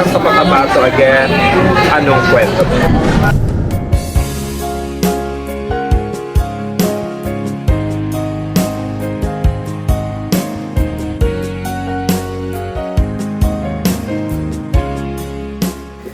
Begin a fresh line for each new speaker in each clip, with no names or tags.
ng sa Cotabato again, anong kwento mo?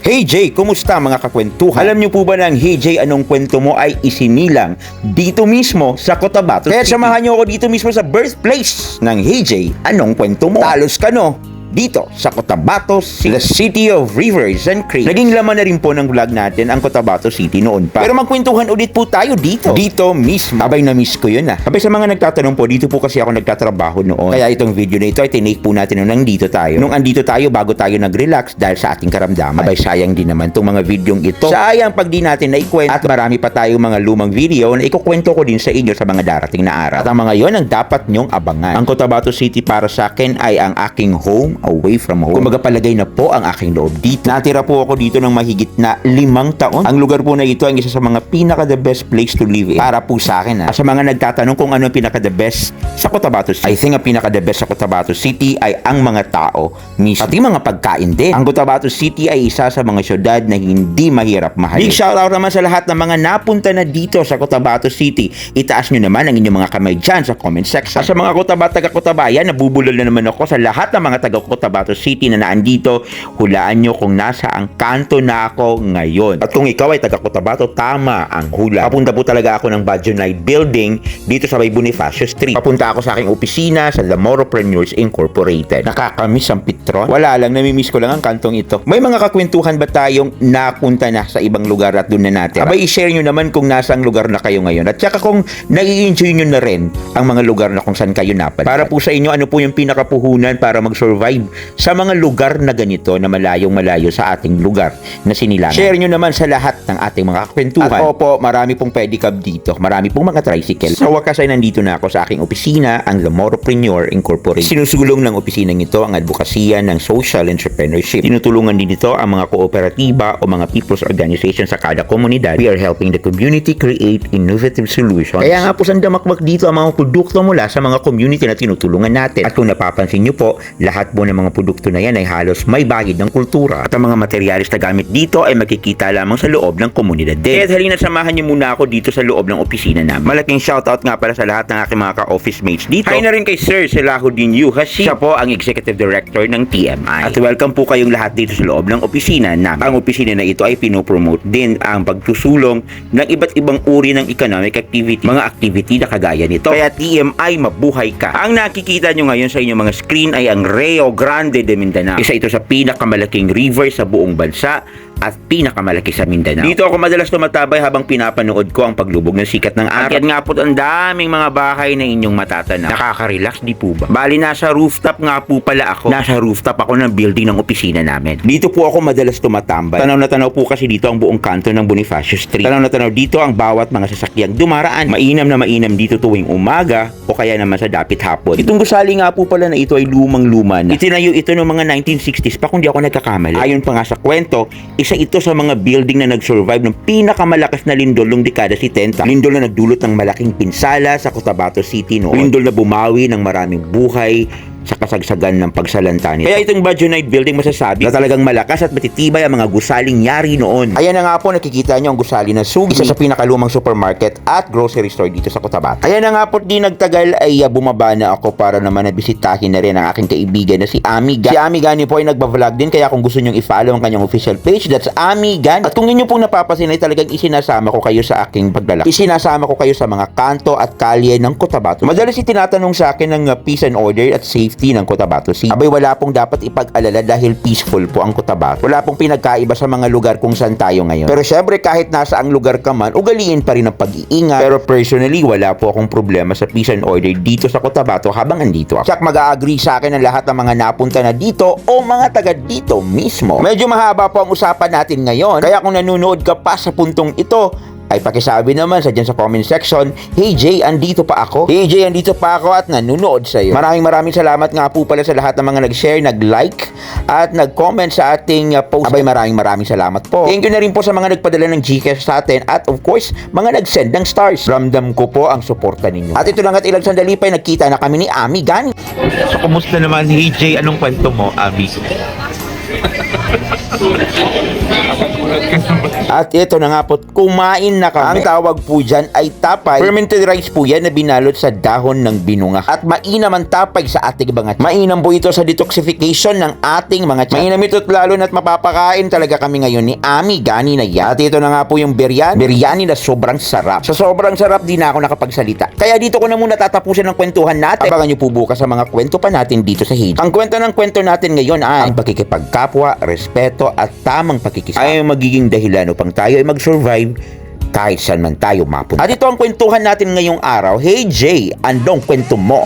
Hey Jay, kumusta mga kakwentuhan? Alam niyo po ba na ang Hey Jay anong kwento mo ay isinilang dito mismo sa Cotabato Kaya samahan niyo ako dito mismo sa birthplace ng Hey Jay anong kwento mo? Talos ka no? Dito sa Cotabato the City of Rivers and Creeks. Naging laman na rin po ng vlog natin ang Cotabato City noon pa. Pero magkwentuhan ulit po tayo dito. Dito mismo. Abay na miss ko yun ah. Abay sa mga nagtatanong po, dito po kasi ako nagtatrabaho noon. Kaya itong video na ito ay tinake po natin nung nandito tayo. Nung andito tayo bago tayo nag-relax dahil sa ating karamdaman. Abay sayang din naman tong mga videong ito. Sayang pag di natin naikwento at marami pa tayong mga lumang video na ikukwento ko din sa inyo sa mga darating na araw. At ang mga yon ang dapat nyong abangan. Ang Cotabato City para sa akin ay ang aking home away from home. Kumbaga palagay na po ang aking loob dito. Natira po ako dito ng mahigit na limang taon. Ang lugar po na ito ang isa sa mga pinaka the best place to live in. Para po sa akin ha. Sa mga nagtatanong kung ano ang pinaka the best sa Cotabato City. I think ang pinaka the best sa Cotabato City ay ang mga tao mismo. Pati mga pagkain din. Ang Cotabato City ay isa sa mga syudad na hindi mahirap mahalin. Big shoutout naman sa lahat ng mga napunta na dito sa Cotabato City. Itaas nyo naman ang inyong mga kamay dyan sa comment section. At sa mga Cotabato taga-Cotabayan, nabubulol na naman ako sa lahat ng mga taga-Cotabato City na naandito. Hulaan nyo kung nasa ang kanto na ako ngayon. At kung ikaw ay taga-Cotabato, tama ang hula. Papunta po talaga ako ng Baguio Night Building dito sa may Bonifacio Street. Papunta ako sa aking opisina sa The Moropreneurs Incorporated. Nakakamiss ang Pitron. Wala lang, namimiss ko lang ang kantong ito. May mga kakwentuhan ba tayong napunta na sa ibang lugar at doon na natin? Abay, i-share nyo naman kung nasa ang lugar na kayo ngayon. At saka kung nai-enjoy nyo na rin ang mga lugar na kung saan kayo napadaan. Para po sa inyo, ano po yung pinakapuhunan para mag-survive sa mga lugar na ganito na malayong malayo sa ating lugar na sinilangan. Share nyo naman sa lahat ng ating mga kakwentuhan. At opo, marami pong pedicab dito. Marami pong mga tricycle. Sa wakas ay nandito na ako sa aking opisina, ang The Moropreneur Incorporated. Sinusulong ng opisinang ito ang advokasya ng social entrepreneurship. Tinutulungan din ito ang mga kooperatiba o mga people's organization sa kada komunidad. We are helping the community create innovative solutions. Kaya nga po sandamakmak dito ang mga produkto mula sa mga community na tinutulungan natin. At kung napapansin nyo po, lahat po ng mga produkto na yan ay halos may bagid ng kultura. At ang mga materialis na gamit dito ay makikita lamang sa loob ng komunidad din. Kaya halina samahan nyo muna ako dito sa loob ng opisina namin. Malaking shoutout nga pala sa lahat ng aking mga ka-office mates dito. Hi na rin kay Sir Selahuddin Yuhashi. Siya po ang Executive Director ng TMI. At welcome po kayong lahat dito sa loob ng opisina namin. Ang opisina na ito ay pinopromote din ang pagsusulong ng iba't ibang uri ng economic activity, mga activity na kagaya nito. Kaya TMI, mabuhay ka. Ang nakikita nyo ngayon sa inyong mga screen ay ang Rio Grande de Mindanao. Isa ito sa pinakamalaking river sa buong bansa at pinakamalaki sa Mindanao. Dito ako madalas tumatabay habang pinapanood ko ang paglubog ng sikat ng araw. At nga po ang daming mga bahay na inyong matatanaw. Nakaka-relax di po ba? Bali nasa rooftop nga po pala ako. Nasa rooftop ako ng building ng opisina namin. Dito po ako madalas tumatambay. Tanaw na tanaw po kasi dito ang buong kanto ng Bonifacio Street. Tanaw na tanaw dito ang bawat mga sasakyang dumaraan. Mainam na mainam dito tuwing umaga o kaya naman sa dapit hapon. Itong gusali nga po pala na ito ay lumang-luma na. Itinayo ito noong mga 1960s pa kung di ako nagkakamali. Ayon pa nga sa kwento, isa ito sa mga building na nag-survive ng pinakamalakas na lindol noong dekada 70. Lindol na nagdulot ng malaking pinsala sa Cotabato City noon. Lindol na bumawi ng maraming buhay sa kasagsagan ng pagsalanta nito. Kaya itong Night Building masasabi na talagang malakas at matitibay ang mga gusaling yari noon. Ayan na nga po nakikita nyo ang gusali na sugi isa sa pinakalumang supermarket at grocery store dito sa Cotabato. Ayan na nga po di nagtagal ay uh, bumaba na ako para naman nabisitahin na rin ang aking kaibigan na si Ami Gan. Si Ami Gani po ay nagba-vlog din kaya kung gusto nyong i-follow ang kanyang official page that's Ami Gan. At kung inyo pong napapasin ay talagang isinasama ko kayo sa aking paglalakad. Isinasama ko kayo sa mga kanto at kalye ng Cotabato. Madalas itinatanong sa akin ng uh, peace and order at safety ng Cotabato City. Abay wala pong dapat ipag-alala dahil peaceful po ang Cotabato. Wala pong pinagkaiba sa mga lugar kung saan tayo ngayon. Pero syempre kahit nasa ang lugar ka man, ugaliin pa rin ang pag-iingat. Pero personally, wala po akong problema sa peace and order dito sa Cotabato habang andito ako. Tsak mag-agree sa akin ang lahat ng mga napunta na dito o mga taga dito mismo. Medyo mahaba po ang usapan natin ngayon. Kaya kung nanonood ka pa sa puntong ito, ay pakisabi naman sa dyan sa comment section, Hey Jay, andito pa ako. Hey Jay, andito pa ako at nanonood sa iyo. Maraming maraming salamat nga po pala sa lahat ng mga nag-share, nag-like at nag-comment sa ating uh, post. Abay maraming maraming salamat po. Thank you na rin po sa mga nagpadala ng Gcash sa atin at of course, mga nag-send ng stars. Ramdam ko po ang suporta ninyo. At ito lang at ilang sandali pa ay nagkita na kami ni Ami Gani. So, kumusta naman, Hey Jay? Anong kwento mo, Ami? At ito na nga po, kumain na kami. Ang tawag po dyan ay tapay. Fermented rice po yan na binalot sa dahon ng binunga. At mainam ang tapay sa ating mga tiyan. Mainam po ito sa detoxification ng ating mga tiyan. Mainam ito lalo na't mapapakain talaga kami ngayon ni Ami Gani na yan. At ito na nga po yung biryani. Biryani na sobrang sarap. Sa sobrang sarap, di na ako nakapagsalita. Kaya dito ko na muna tatapusin ang kwentuhan natin. Abangan nyo po bukas sa mga kwento pa natin dito sa Hage. Ang kwento ng kwento natin ngayon ay ang pagkikipagkapwa, respeto at tamang pakikisa ay magiging dahilan upang tayo ay mag-survive kahit saan man tayo mapunta. At ito ang kwentuhan natin ngayong araw. Hey Jay, andong kwento mo?